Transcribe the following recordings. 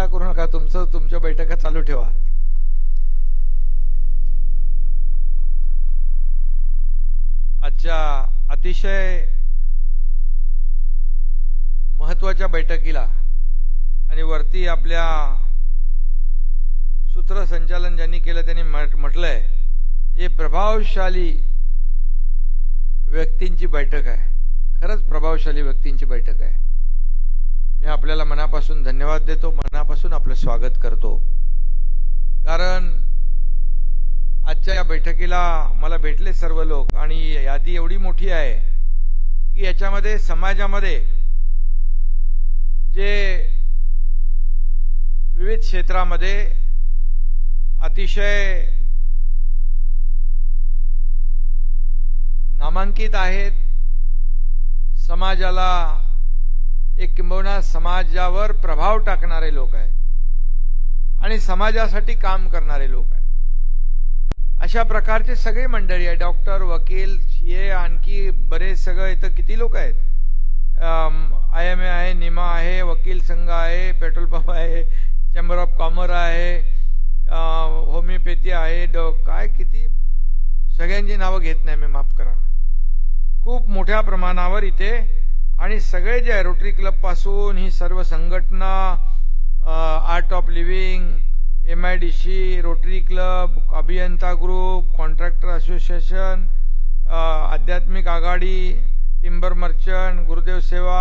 चिंता करू नका. तुमचं तुमच्या बैठका चालू ठेवा. आजच्या अतिशय महत्त्वाच्या बैठकीला आणि वरती आपल्या सूत्रसंचालन ज्यांनी केलं त्यांनी म्हट- म्हटलंय हे प्रभावशाली व्यक्तींची बैठक आहे. खरंच प्रभावशाली व्यक्तींची बैठक आहे. मी आपल्याला मनापासून धन्यवाद देतो मनापासून आपलं स्वागत करतो. कारण आजच्या या बैठकीला मला भेटले सर्व लोक आणि यादी एवढी मोठी आहे की याच्यामध्ये समाजामध्ये जे विविध क्षेत्रामध्ये अतिशय नामांकित आहेत समाजाला एक किंबहुना समाजावर प्रभाव टाकणारे लोक आहेत. आणि समाजासाठी काम करणारे लोक आहेत. अशा प्रकारचे सगळे मंडळी आहे डॉक्टर वकील हे आणखी बरेच सगळं इथं किती लोक आहेत? आय एम ए आहे निमा आहे वकील संघ आहे पेट्रोल पंप आहे चेंबर ऑफ कॉमर्स आहे होमिओपॅथी आहे डॉ काय किती? सगळ्यांची नावं घेत नाही मी माफ करा. खूप मोठ्या प्रमाणावर इथे आणि सगळे जे आहे रोटरी क्लबपासून ही सर्व संघटना art of living M I D C rotary club अभियंता ग्रुप कॉन्ट्रॅक्टर असोसिएशन आध्यात्मिक आघाडी टिंबर मर्चंट गुरुदेव सेवा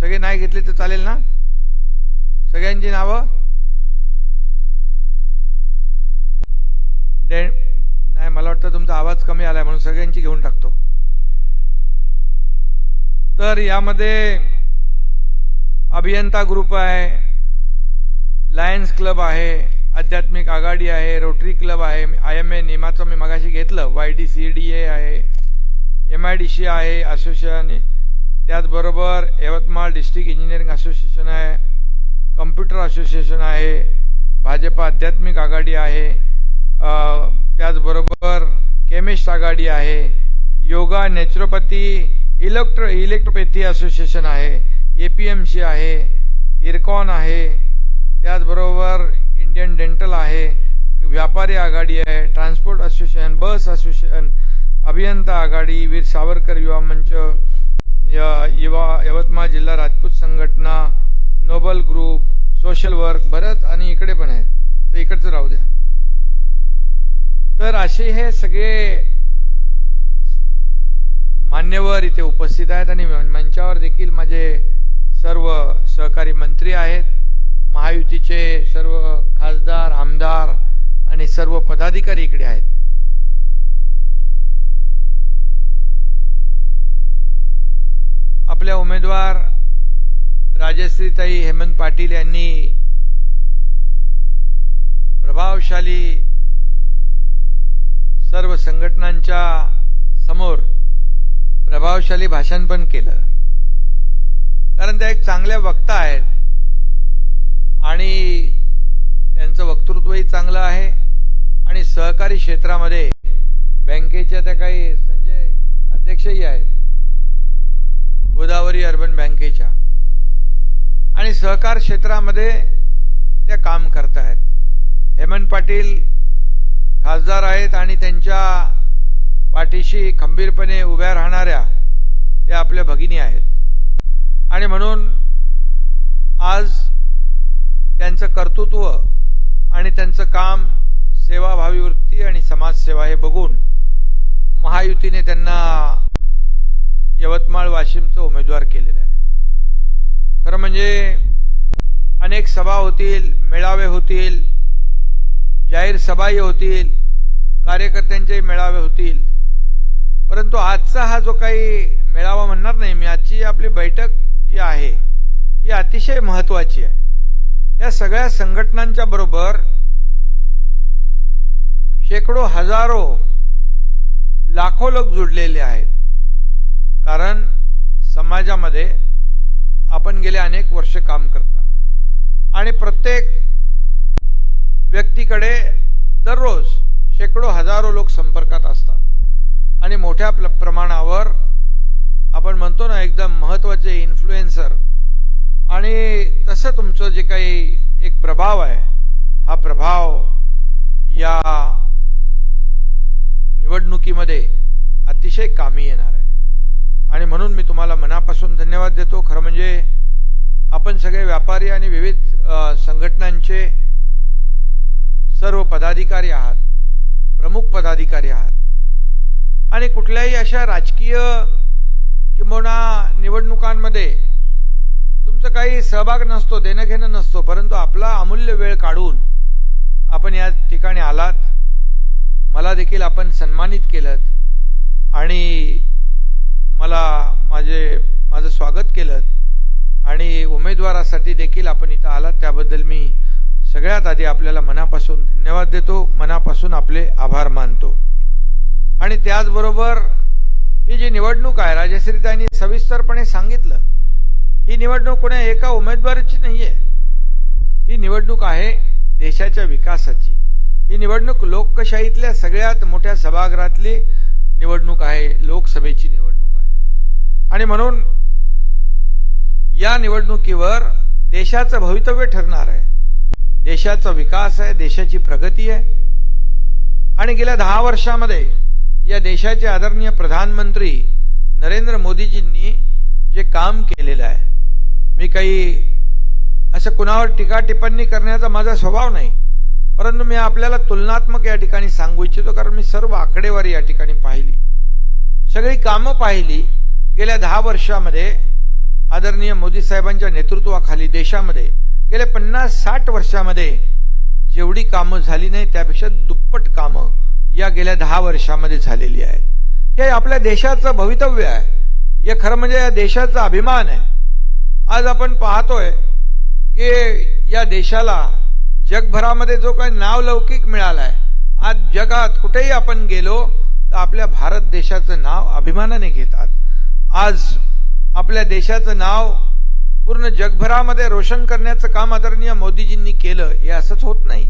सगळे नाही घेतले तर चालेल ना? सगळ्यांची नावं? डे नाही मला वाटतं तुमचा आवाज कमी आलाय म्हणून सगळ्यांची घेऊन टाकतो. तर यामध्ये अभियंता ग्रुप आहे लायन्स क्लब आहे आध्यात्मिक आघाडी आहे रोटरी क्लब आहे. आय एम ए निमाचं मी मगाशी घेतलं. Y D C D A आहे एम आय डी सी आहे असोसिएशन त्याचबरोबर यवतमाळ डिस्ट्रिक्ट इंजिनिअरिंग असोसिएशन आहे कम्प्युटर असोसिएशन आहे भाजप आध्यात्मिक आघाडी आहे त्याचबरोबर केमिस्ट आघाडी आहे yoga naturopathy electro electropathy association आहे ए पी एम सी आहे इरकॉन आहे त्याचबरोबर इंडियन डेंटल आहे व्यापारी आघाडी आहे ट्रान्सपोर्ट असोसिएशन बस असोसिएशन अभियंता आघाडी वीर सावरकर युवा मंच युवा यवतमाळ जिल्हा राजपूत संघटना नोबल ग्रुप सोशल वर्क बरंच आणि इकडे पण आहेत. तर इकडचं राहू द्या. तर असे हे सगळे मान्यवर इथे उपस्थित आहेत आणि मंचावर देखील माझे सर्व सहकारी मंत्री आहेत. महायुतीचे सर्व खासदार आमदार आणि सर्व पदाधिकारी इकडे आहेत. आपल्या उमेदवार राजश्रीताई हेमंत पाटील यांनी प्रभावशाली सर्व संघटनांच्या प्रभावशाली भाषण पण केलं. कारण त्या एक चांगल्या वक्ता आहेत. आणि त्यांचं वक्तृत्वही चांगलं आहे. आणि सहकारी क्षेत्रामध्ये बँकेच्या त्या काही संजय अध्यक्षही आहेत. गोदावरी अर्बन बँकेच्या. आणि सहकार क्षेत्रामध्ये त्या काम करतायत. हेमंत पाटील खासदार आहेत आणि त्यांच्या पाठीशी खंबीरपणे उभ्या राहणाऱ्या त्या आपल्या भगिनी आहेत. आणि म्हणून आज त्यांचं कर्तृत्व आणि त्यांचं काम सेवाभावी वृत्ती आणि समाजसेवा हे बघून महायुतीने त्यांना यवतमाळ वाशिमचं उमेदवार केलेलं आहे. खरं म्हणजे अनेक सभा होतील मेळावे होतील जाहीर सभाही होतील कार्यकर्त्यांचे मेळावे होतील. परंतु आजचा हा जो काही ही आपली बैठक जी आहे ही अतिशय महत्वाची आहे. या सगळ्या संघटनांच्या बरोबर शेकडो हजारो लाखो लोक जुडलेले आहेत. कारण समाजामध्ये आपण गेले अनेक वर्ष काम करता. आणि प्रत्येक व्यक्तीकडे दररोज शेकडो हजारो लोक संपर्कात असतात. आणि मोठ्या प्रमाणावर आपण म्हणतो ना एकदम महत्त्वाचे इन्फ्लुएन्सर आणि तसं तुमचं जे काही एक प्रभाव आहे हा प्रभाव या निवडणुकीमध्ये अतिशय कामी येणार आहे. आणि म्हणून मी तुम्हाला मनापासून धन्यवाद देतो. खरं म्हणजे आपण सगळे व्यापारी आणि विविध संघटनांचे सर्व पदाधिकारी आहात प्रमुख पदाधिकारी आहात. आणि कुठल्याही अशा राजकीय किंबहुना निवडणुकांमध्ये तुमचं काही सहभाग नसतो देणं घेणं नसतो परंतु आपला अमूल्य वेळ काढून आपण या ठिकाणी आलात. मला देखील आपण सन्मानित केलं आणि मला माझे माझं स्वागत केलं आणि उमेदवारासाठी देखील आपण इथं आलात. त्याबद्दल मी सगळ्यात आधी आपल्याला मनापासून धन्यवाद देतो. मनापासून आपले आभार मानतो. आणि त्याचबरोबर ही जी निवडणूक आहे राजश्रीताईंनी सविस्तरपणे सांगितलं ही निवडणूक कुण्या एका उमेदवाराची आहे ही निवडणूक आहे देशाच्या विकासाची. ही निवडणूक लोकशाहीतल्या सगळ्यात मोठ्या सभागृहातली निवडणूक आहे लोकसभेची निवडणूक आहे. आणि म्हणून या निवडणुकीवर देशाचं भवितव्य ठरणार आहे. देशाचा विकास आहे देशाची प्रगती आहे. आणि गेल्या दहा वर्षामध्ये या देशाचे आदरणीय प्रधानमंत्री नरेंद्र मोदीजींनी जे काम केलेलं आहे मी काही असं कुणावर टीका टिप्पणी करण्याचा माझा स्वभाव नाही परंतु मी आपल्याला तुलनात्मक या ठिकाणी सांगू इच्छितो कारण मी सर्व आकडेवारी या ठिकाणी पाहिली. सगळी कामं पाहिली. गेल्या दहा वर्षामध्ये आदरणीय मोदी साहेबांच्या नेतृत्वाखाली देशामध्ये गेल्या पन्नास साठ वर्षामध्ये जेवढी कामं झाली नाही त्यापेक्षा दुप्पट कामं या गेल्या दहा वर्षामध्ये झालेली आहेत हे आपल्या देशाचं भवितव्य आहे. हे खरं म्हणजे या देशाचा अभिमान आहे. आज आपण पाहतोय की या देशाला जगभरामध्ये जो काही नावलौकिक आहे आज जगात कुठेही आपण गेलो तर आपल्या भारत देशाचं नाव अभिमानाने घेतात. आज आपल्या देशाचं नाव पूर्ण जगभरामध्ये रोशन करण्याचं काम आदरणीय मोदीजींनी केलं हे असंच होत नाही.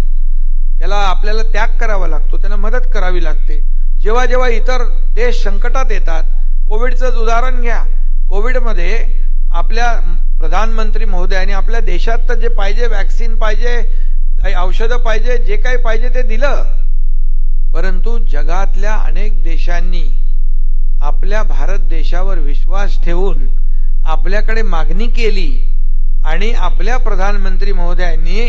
त्याला आपल्याला त्याग करावा लागतो त्यांना मदत करावी लागते. जेव्हा जेव्हा इतर देश संकटात येतात कोविडचं उदाहरण घ्या. कोविडमध्ये आपल्या प्रधानमंत्री महोदयाने आपल्या देशात तर जे पाहिजे वॅक्सिन पाहिजे काही औषधं पाहिजे जे काही पाहिजे ते दिलं. परंतु जगातल्या अनेक देशांनी आपल्या भारत देशावर विश्वास ठेवून आपल्याकडे मागणी केली आणि आपल्या प्रधानमंत्री महोदयांनी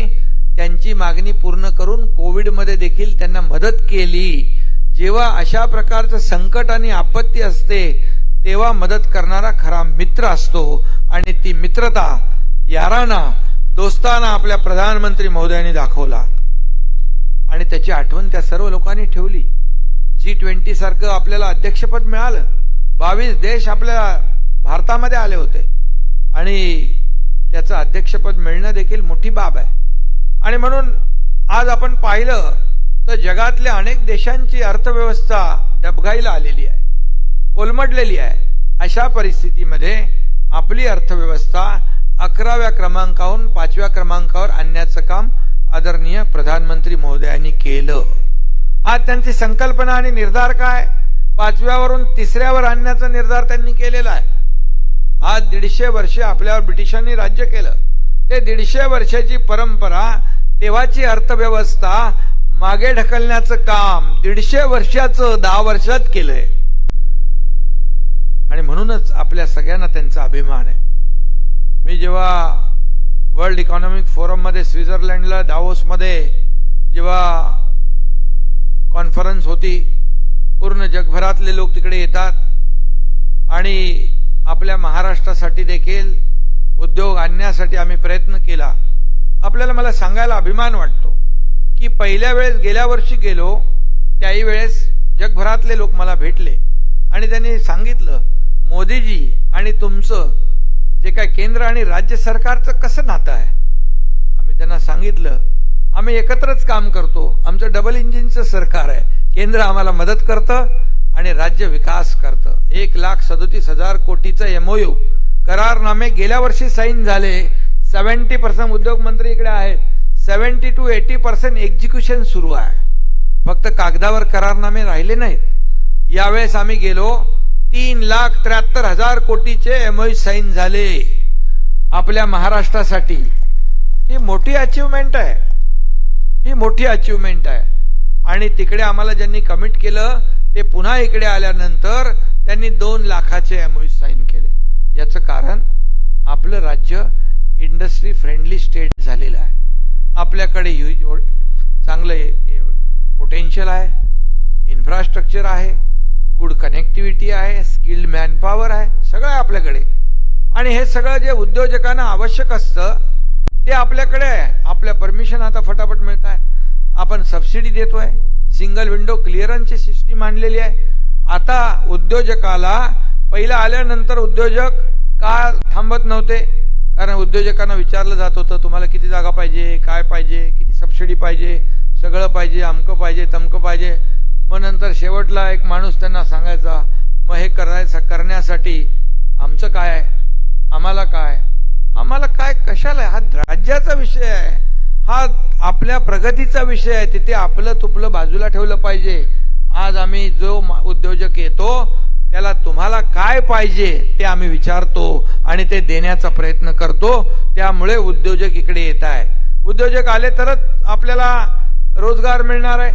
त्यांची मागणी पूर्ण करून कोविडमध्ये देखील त्यांना मदत केली. जेव्हा अशा प्रकारचं संकट आणि आपत्ती असते तेव्हा मदत करणारा खरा मित्र असतो. आणि ती मित्रता याराना दोस्ताना आपल्या प्रधानमंत्री महोदयांनी दाखवला. आणि त्याची आठवण त्या सर्व लोकांनी ठेवली. जी ट्वेंटी सारखं आपल्याला अध्यक्षपद मिळालं. बावीस देश आपल्या भारतामध्ये आले होते. आणि त्याचं अध्यक्षपद मिळणं देखील मोठी बाब आहे. आणि म्हणून आज आपण पाहिलं तर जगातल्या अनेक देशांची अर्थव्यवस्था डबघाईला आलेली आहे कोलमडलेली आहे. अशा परिस्थितीमध्ये आपली अर्थव्यवस्था अकराव्या क्रमांकाहून पाचव्या क्रमांकावर आणण्याचं काम आदरणीय प्रधानमंत्री महोदयांनी केलं. आज त्यांची संकल्पना आणि निर्धार काय? पाचव्यावरून तिसऱ्यावर आणण्याचा निर्धार त्यांनी केलेला आहे. आज दीडशे वर्षे आपल्यावर ब्रिटिशांनी राज्य केलं. ते दीडशे वर्षाची परंपरा तेव्हाची अर्थव्यवस्था मागे ढकलण्याचं काम दीडशे वर्षाचं दहा वर्षात केलंय. आणि म्हणूनच आपल्या सगळ्यांना त्यांचा अभिमान आहे. मी जेव्हा वर्ल्ड इकॉनॉमिक फोरममध्ये स्वित्झर्लंडला डावोसमध्ये जेव्हा कॉन्फरन्स होती पूर्ण जगभरातले लोक तिकडे येतात. आणि आपल्या महाराष्ट्रासाठी देखील उद्योग आणण्यासाठी आम्ही प्रयत्न केला. आपल्याला मला सांगायला अभिमान वाटतो की पहिल्या वेळेस गेल्या वर्षी गेलो त्याही वेळेस जगभरातले लोक मला भेटले आणि त्यांनी सांगितलं मोदीजी आणि तुमचं जे काय केंद्र आणि राज्य सरकारचं कसं नातं आहे? आम्ही त्यांना सांगितलं आम्ही एकत्रच काम करतो. आमचं डबल इंजिनचं सरकार आहे. केंद्र आम्हाला मदत करतं आणि राज्य विकास करतं. एक लाख सदोतीस हजार कोटीचं एमओयू करारनामे गेल्या वर्षी साईन झाले. सेव्हन्टी पर्सेंट उद्योग मंत्री इकडे आहेत. Seventy two eighty percent execution सुरू आहे. फक्त कागदावर करारनामे राहिले नाहीत. यावेळेस आम्ही गेलो. तीन लाख त्र्याहत्तर हजार कोटीचे एमओयू साईन झाले. आपल्या महाराष्ट्रासाठी. ही मोठी अचिव्हमेंट आहे. ही मोठी अचिव्हमेंट आहे. आणि तिकडे आम्हाला ज्यांनी कमिट केलं ते पुन्हा इकडे आल्यानंतर त्यांनी दोन लाखाचे एमओ साईन केले. याचं कारण आपलं राज्य इंडस्ट्री फ्रेंडली स्टेट झालेलं आहे. आपल्याकडे ह्यूज चांगलं पोटेन्शियल आहे इन्फ्रास्ट्रक्चर आहे गुड कनेक्टिव्हिटी आहे स्किल्ड मॅनपॉवर आहे सगळं आहे आपल्याकडे. आणि हे सगळं जे उद्योजकांना आवश्यक असतं ते आपल्याकडे आहे. आपल्या परमिशन आता फटाफट मिळत आहे आपण सबसिडी देतोय. सिंगल विंडो क्लिअरन्सची सिस्टीम आणलेली आहे. आता उद्योजकाला पहिला आल्यानंतर उद्योजक का थांबत नव्हते. कारण उद्योजकांना विचारलं जात होतं तुम्हाला किती जागा पाहिजे काय पाहिजे किती सबसिडी पाहिजे सगळं पाहिजे अमकं पाहिजे तमकं पाहिजे. मग नंतर शेवटला एक माणूस त्यांना सांगायचा मग हे करायचं करण्यासाठी आमचं काय आम्हाला काय आम्हाला काय कशाला? आहे? हा राज्याचा विषय आहे. हा आपल्या प्रगतीचा विषय आहे. तिथे आपलं तुपलं बाजूला ठेवलं पाहिजे. आज आम्ही जो मा- उद्योजक येतो त्याला तुम्हाला काय पाहिजे ते आम्ही विचारतो आणि ते देण्याचा प्रयत्न करतो. त्यामुळे उद्योजक इकडे येत आहे. उद्योजक आले तरच आपल्याला रोजगार मिळणार आहे.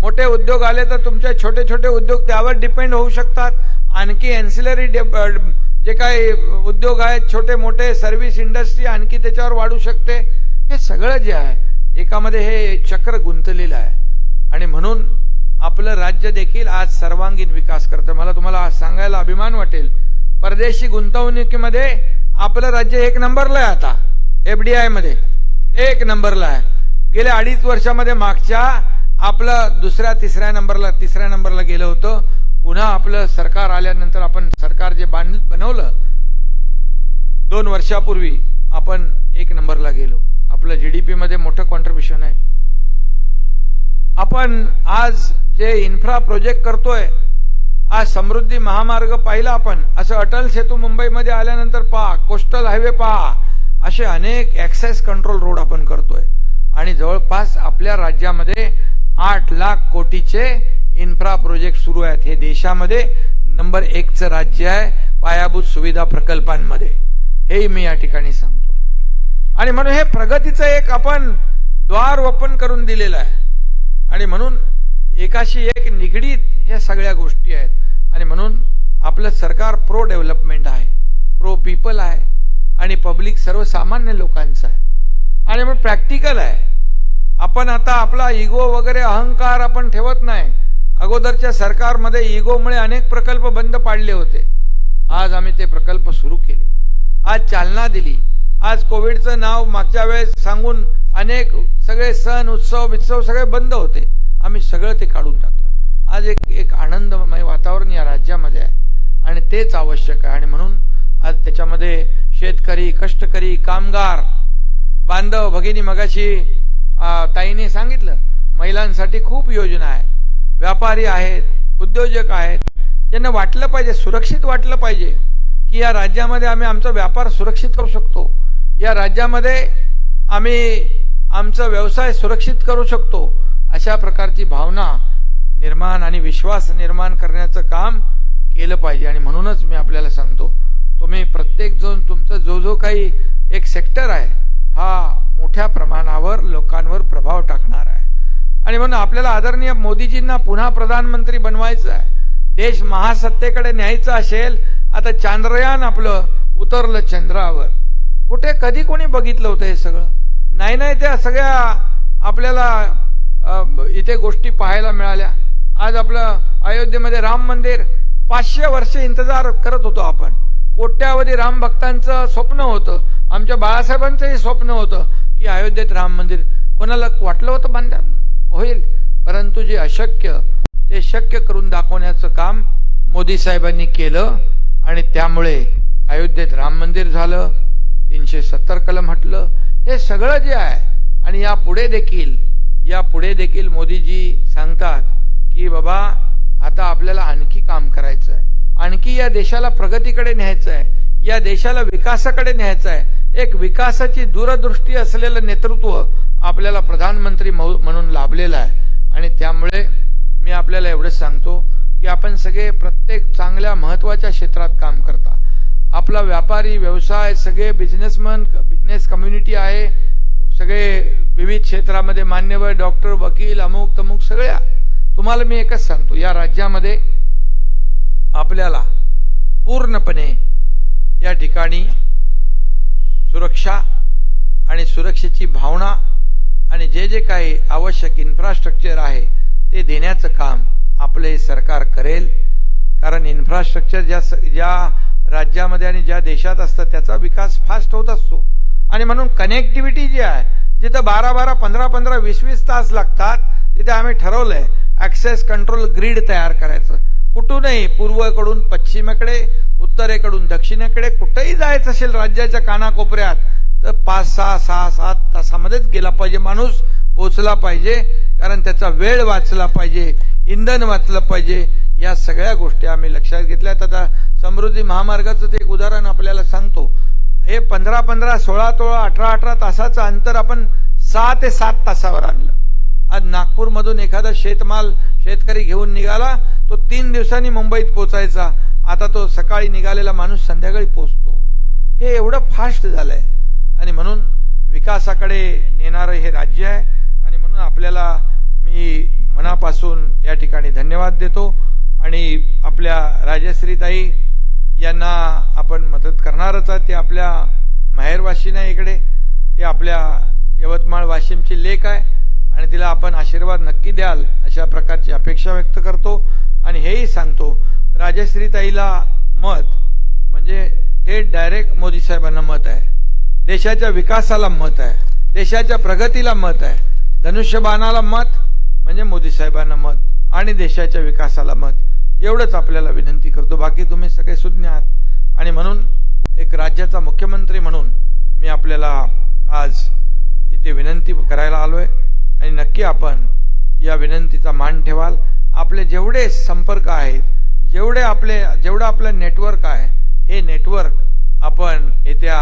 मोठे उद्योग आले तर तुमचे छोटे छोटे उद्योग त्यावर डिपेंड होऊ शकतात. आणखी एन्सिलरी जे काही उद्योग आहेत छोटे मोठे सर्व्हिस इंडस्ट्री आणखी त्याच्यावर वाढू शकते. हे सगळं जे आहे एकामध्ये हे चक्र गुंतलेलं आहे. आणि म्हणून आपलं राज्य देखील आज सर्वांगीण विकास करतं. मला तुम्हाला सांगायला अभिमान वाटेल. परदेशी गुंतवणुकीमध्ये आपलं राज्य एक नंबरला आहे आता. एफडीआयमध्ये. एक नंबरला आहे. गेल्या अडीच वर्षामध्ये मागच्या आपलं दुसऱ्या तिसऱ्या नंबरला तिसऱ्या नंबरला गेलं होतं. पुन्हा आपलं सरकार आल्यानंतर आपण सरकार जे बांध बनवलं दोन वर्षापूर्वी आपण एक नंबरला गेलो. आपलं जीडीपी मध्ये मोठं कॉन्ट्रीब्युशन आहे. आपण आज जे इन्फ्रा प्रोजेक्ट करतोय आज समृद्धी महामार्ग पाहिला आपण. असं अटल सेतू मुंबईमध्ये आल्यानंतर पहा कोस्टल हायवे पहा असे अनेक ऍक्सेस कंट्रोल रोड आपण करतोय. आणि जवळपास आपल्या राज्यामध्ये आठ लाख कोटीचे इन्फ्रा प्रोजेक्ट सुरू आहेत. हे देशामध्ये नंबर एकचं राज्य आहे पायाभूत सुविधा प्रकल्पांमध्ये. हेही मी या ठिकाणी सांगतो. आणि म्हणून हे प्रगतीचं एक आपण द्वार ओपन करून दिलेलं आहे. आणि म्हणून एकाशी एक निगडीत ह्या सगळ्या गोष्टी आहेत. आणि म्हणून आपलं सरकार प्रो डेव्हलपमेंट आहे प्रो पीपल आहे आणि पब्लिक सर्वसामान्य लोकांचं आहे. आणि मग प्रॅक्टिकल आहे. आपण आता आपला इगो वगैरे अहंकार आपण ठेवत नाही. अगोदरच्या सरकारमध्ये इगोमुळे अनेक प्रकल्प बंद पाडले होते. आज आम्ही ते प्रकल्प सुरू केले. आज चालना दिली. आज कोविडचं नाव मागच्या वेळेस सांगून अनेक सगळे सण उत्सव बित्सव सगळे बंद होते. आम्ही सगळं ते काढून टाकलं. आज एक एक आनंदमय वातावरण या राज्यामध्ये आहे. आणि तेच आवश्यक आहे. आणि म्हणून आज त्याच्यामध्ये शेतकरी कष्टकरी कामगार बांधव भगिनी मगाशी ताईने सांगितलं महिलांसाठी खूप योजना आहेत. व्यापारी आहेत उद्योजक आहेत. त्यांना वाटलं पाहिजे सुरक्षित वाटलं पाहिजे की या राज्यामध्ये आम्ही आमचा व्यापार सुरक्षित करू शकतो. या राज्यामध्ये आम्ही आमचा व्यवसाय सुरक्षित करू शकतो. अशा प्रकारची भावना निर्माण आणि विश्वास निर्माण करण्याचं काम केलं पाहिजे. आणि म्हणूनच मी आपल्याला सांगतो तुम्ही प्रत्येक जण तुमचा जो जो काही एक सेक्टर आहे हा मोठ्या प्रमाणावर लोकांवर प्रभाव टाकणार आहे. आणि म्हणून आपल्याला आदरणीय मोदीजींना पुन्हा प्रधानमंत्री बनवायचं आहे. देश महासत्तेकडे न्यायचं असेल आता चांद्रयान आपलं उतरलं चंद्रावर. कुठे कधी कोणी बघितलं होतं हे सगळं? नाही नाही त्या सगळ्या आपल्याला इथे गोष्टी पाहायला मिळाल्या. आज आपलं अयोध्येमध्ये राम मंदिर पाचशे वर्ष इंतजार करत होतो आपण. कोट्यावधी राम भक्तांचं स्वप्न होतं. आमच्या बाळासाहेबांचंही स्वप्न होतं की अयोध्येत राम मंदिर कोणाला वाटलं होतं बांधा? होईल. परंतु जे अशक्य ते शक्य करून दाखवण्याचं काम मोदी साहेबांनी केलं आणि त्यामुळे अयोध्येत राम मंदिर झालं तीनशे सत्तर कलम हटलं. हे सगळं जे आहे आणि या पुढे देखील या पुढे देखील मोदीजी सांगतात की बाबा आता आपल्याला आणखी काम करायचं आहे आणखी या देशाला प्रगतीकडे न्यायचं आहे या देशाला विकासाकडे न्यायचं आहे एक विकासाची दूरदृष्टी असलेलं नेतृत्व आपल्याला प्रधानमंत्री म्हणून लाभलेलं आहे. आणि त्यामुळे मी आपल्याला एवढंच सांगतो की आपण सगळे प्रत्येक चांगल्या महत्त्वाच्या क्षेत्रात काम करता. आपला व्यापारी व्यवसाय सगळे बिझनेसमन बिझनेस कम्युनिटी आहे. सगळे विविध क्षेत्रामध्ये मान्यवर डॉक्टर वकील अमुक तमुक सगळ्या. तुम्हाला मी एकच सांगतो या राज्यामध्ये आपल्याला पूर्णपणे या ठिकाणी सुरक्षा आणि सुरक्षेची भावना आणि जे जे काही आवश्यक इन्फ्रास्ट्रक्चर आहे ते देण्याचं काम आपले सरकार करेल. कारण इन्फ्रास्ट्रक्चर ज्या स- ज्या राज्यामध्ये आणि ज्या देशात असतं त्याचा विकास फास्ट होत असतो. आणि म्हणून कनेक्टिव्हिटी जी आहे जिथं बारा बारा पंधरा पंधरा वीस वीस तास लागतात तिथे आम्ही ठरवलंय ऍक्सेस कंट्रोल ग्रीड तयार करायचं. कुठूनही पूर्वेकडून पश्चिमेकडे उत्तरेकडून दक्षिणेकडे कुठेही जायचं असेल राज्याच्या कानाकोपऱ्यात तर पाच सहा सहा सात तासामध्येच गेला पाहिजे माणूस पोचला पाहिजे कारण त्याचा वेळ वाचला पाहिजे इंधन वाचलं पाहिजे या सगळ्या गोष्टी आम्ही लक्षात घेतल्या आता समृद्धी महामार्गाचं ते एक उदाहरण आपल्याला सांगतो. हे पंधरा पंधरा सोळा तोळा अठरा अठरा तासाचं अंतर आपण सहा ते सात तासावर आणलं. आज नागपूरमधून एखादा शेतमाल शेतकरी घेऊन निघाला तो तीन दिवसांनी मुंबईत पोचायचा आता तो सकाळी निघालेला माणूस संध्याकाळी पोचतो हे एवढं फास्ट झालंय. आणि म्हणून विकासाकडे नेणारं हे राज्य आहे. आणि म्हणून आपल्याला मी मनापासून या ठिकाणी धन्यवाद देतो. आणि आपल्या राजश्रीताई यांना आपण मदत करणारच आहे. ते आपल्या माहेरवाशी नाही इकडे ते आपल्या यवतमाळ वाशिमची लेख आहे आणि तिला आपण आशीर्वाद नक्की द्याल अशा प्रकारची अपेक्षा व्यक्त करतो आणि हेही सांगतो राजश्रीताईला मत म्हणजे थेट डायरेक्ट मोदी साहेबांना मत आहे. देशाच्या विकासाला मत आहे. देशाच्या प्रगतीला मत आहे. धनुष्यबाणाला मत म्हणजे मोदी साहेबांना मत आणि देशाच्या विकासाला मत. एवढंच आपल्याला विनंती करतो. बाकी तुम्ही सगळे सुज्ञ आहात. आणि म्हणून एक राज्याचा मुख्यमंत्री म्हणून मी आपल्याला आज इथे विनंती करायला आलो आहे आणि नक्की आपण या विनंतीचा मान ठेवाल. आपले जेवढे संपर्क आहेत जेवढे आपले जेवढं आपलं नेटवर्क आहे हे नेटवर्क आपण येत्या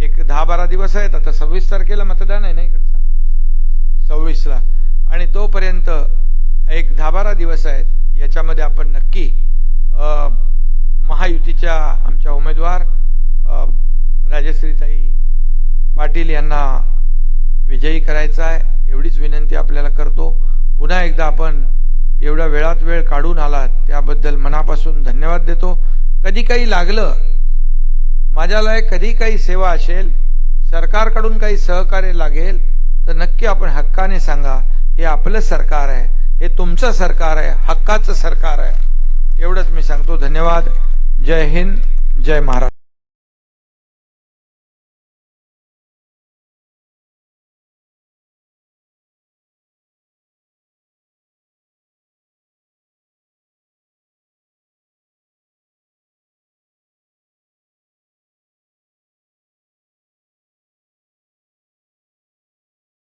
एक दहा बारा दिवस आहेत. आता सव्वीस तारखेला मतदान आहे ना इकडचं? सव्वीसला. आणि तोपर्यंत एक दहा बारा दिवस आहेत. याच्यामध्ये आपण नक्की महायुतीच्या आमच्या उमेदवार राजश्रीताई पाटील यांना विजयी करायचा आहे एवढीच विनंती आपल्याला करतो. पुन्हा एकदा आपण एवढ्या वेळात वेळ काढून आलात त्याबद्दल मनापासून धन्यवाद देतो. कधी काही लागलं माझ्याला कधी काही सेवा असेल सरकारकडून काही सहकार्य लागेल तर नक्की आपण हक्काने सांगा हे आपलं सरकार आहे. हे तुमचं सरकार आहे हक्काचं सरकार आहे. एवढंच मी सांगतो. धन्यवाद. जय हिंद जय महाराष्ट्र.